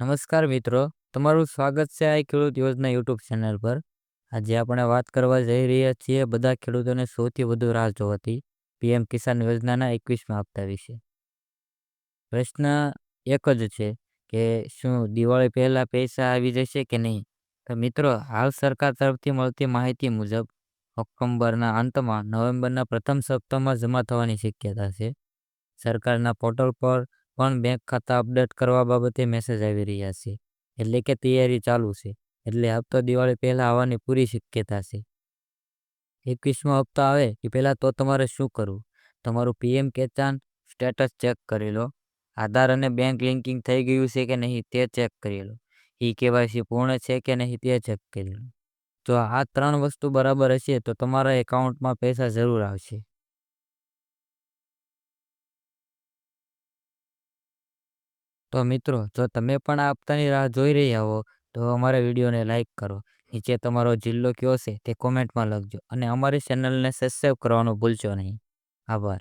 નમસ્કાર મિત્રો, તમારું સ્વાગત છે આ ખેડૂત યોજના યુટ્યુબ ચેનલ પર. આજે આપણે વાત કરવા જઈ રહ્યા છીએ બધા ખેડૂતોને સૌથી વધુ રાહ જોવાતી પીએમ કિસાન યોજનાના એકવીસમાં હપ્તા વિશે. પ્રશ્ન એક જ છે કે શું દિવાળી પહેલાં પૈસા આવી જશે કે નહીં? તો મિત્રો, હાલ સરકાર તરફથી મળતી માહિતી મુજબ ઓક્ટોબરના અંતમાં નવેમ્બરના પ્રથમ સપ્તાહમાં જમા થવાની શક્યતા છે. સરકારના પોર્ટલ પર પણ બેંક ખાતા અપડેટ કરવા બાબતે મેસેજ આવી રહ્યા છે. એટલે કે તૈયારી ચાલુ છે. એટલે હપ્તો દિવાળી પહેલાં આવવાની પૂરી શક્યતા છે. એકવીસમો હપ્તો આવે એ પહેલાં તો તમારે શું કરવું? તમારું પીએમ કિસાન સ્ટેટસ ચેક કરી લો. આધાર અને બેંક લિંકિંગ થઈ ગયું છે કે નહીં તે ચેક કરી લો. ઈ કેવાયસી પૂર્ણ છે કે નહીં તે ચેક કરી લો. જો આ ત્રણ વસ્તુ બરાબર હશે તો તમારા એકાઉન્ટમાં પૈસા જરૂર આવશે. તો મિત્રો, જો તમે પણ આ હપ્તાની રાહ જોઈ રહ્યા હો, તો અમારા વિડીયોને લાઇક કરો. નીચે તમારો જિલ્લો કયો છે તે કોમેન્ટમાં લખજો. અને અમારી ચેનલને સબસ્ક્રાઈબ કરવાનું ભૂલશો નહીં. આભાર.